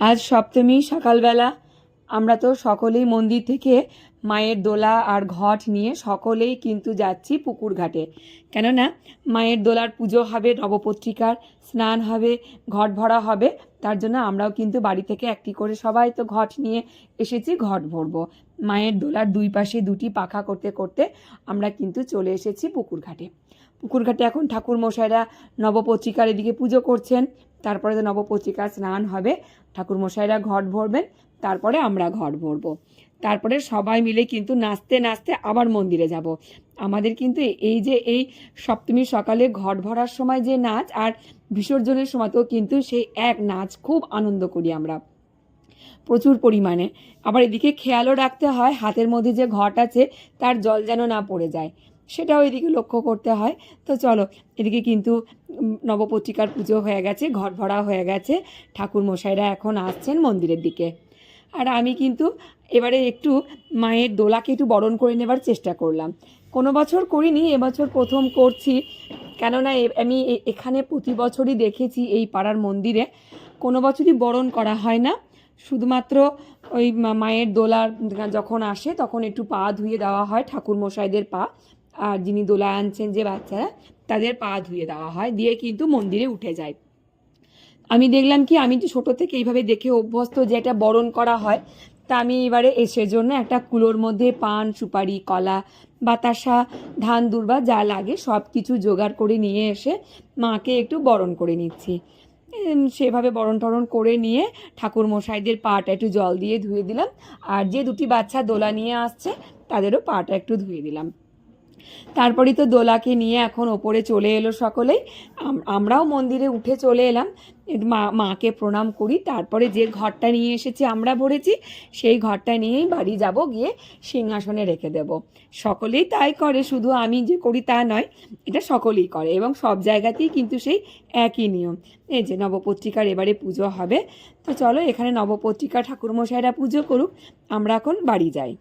আজ সপ্তমী সকালবেলা। আমরা তো সকলেই মন্দির থেকে মায়ের দোলা আর ঘট নিয়ে সকলেই কিন্তু যাচ্ছি পুকুর ঘাটে। কেননা মায়ের দোলার পুজো হবে, নবপত্রিকার স্নান হবে, ঘট ভরা হবে, তার জন্য আমরাও কিন্তু বাড়ি থেকে একটি করে সবাই তো ঘট নিয়ে এসেছি, ঘট ভরবো। মায়ের দোলার দুই পাশে দুটি পাখা করতে করতে আমরা কিন্তু চলে এসেছি পুকুর ঘাটে। পুকুর ঘাটে এখন ঠাকুর মশাইরা নবপত্রিকার এদিকে পুজো করছেন, তারপরে তো নবপত্রিকার স্নান হবে, ঠাকুর মশাইরা ঘট ভরবেন, তারপরে আমরা ঘট ভরবো। তারপরে সবাই মিলে কিন্তু নাচতে নাচতে আবার মন্দিরে যাব। আমাদের কিন্তু এই যে এই সপ্তমী সকালে ঘট ভরার সময় যে নাচ আর বিসর্জনের সময়তেও কিন্তু সেই এক নাচ খুব আনন্দ করি আমরা। প্রচুর পরিমাণে। আবার এদিকে খেয়ালও রাখতে হয়, হাতের মধ্যে যে ঘট আছে তার জল যেন না পড়ে যায়। সেটাও এদিকে লক্ষ্য করতে হয়। তো চলো, এদিকে কিন্তু নবপত্রিকার পুজো হয়ে গেছে, ঘট ভরা হয়ে গেছে। ঠাকুর মশাইরা এখন আসছেন মন্দিরের দিকে। আর আমি কিন্তু এবারে একটু মায়ের দোলাকে একটু বরণ করে নেবার চেষ্টা করলাম। কোনো বছর করিনি এবছর প্রথম করছি। কেননা আমি এখানে প্রতি বছরই দেখেছি এই পাড়ার মন্দিরে। কোনো বছরই বরণ করা হয় না। শুধুমাত্র ওই মায়ের দোলার যখন আসে তখন একটু পা ধুয়ে দেওয়া হয় ঠাকুর মশাইদের পা। আর যিনি দোলা আনছেন যে বাচ্চারা, তাদের পা ধুয়ে দেওয়া হয়। দিয়ে কিন্তু মন্দিরে উঠে যায়। আমি দেখলাম কি, আমি তো ছোটো থেকে এইভাবে দেখে অভ্যস্ত যে এটা বরণ করা হয়, তা আমি এবারে এসে জন্য একটা কুলোর মধ্যে পান, সুপারি, কলা, বাতাসা, ধান, দুর্বা যা লাগে সব কিছু জোগাড় করে নিয়ে এসে মাকে একটু বরণ করে নিচ্ছি। সেভাবে বরণ টরণ করে নিয়ে ঠাকুর মশাইদের পাটা একটু জল দিয়ে ধুয়ে দিলাম, আর যে দুটি বাচ্চা দোলা নিয়ে আসছে, তাদেরও পাটা একটু ধুয়ে দিলাম। তারপরেই তো দোলাকে নিয়ে এখন ওপরে চলে এলো সকলেই। আমরাও মন্দিরে উঠে চলে এলাম। মা, মাকে প্রণাম করি। তারপরে যে ঘরটা নিয়ে এসেছি আমরা ভরেছি, সেই ঘরটা নিয়েই বাড়ি যাব, গিয়ে সিংহাসনে রেখে দেব। সকলেই তাই করে, শুধু আমি যে করি তা নয়, এটা সকলেই করে এবং সব জায়গাতেই কিন্তু সেই একই নিয়ম। এই যে নবপত্রিকার এবারে পুজো হবে। তো চলো এখানে নবপত্রিকা ঠাকুরমশাইরা পুজো করুক, আমরা এখন বাড়ি যাই।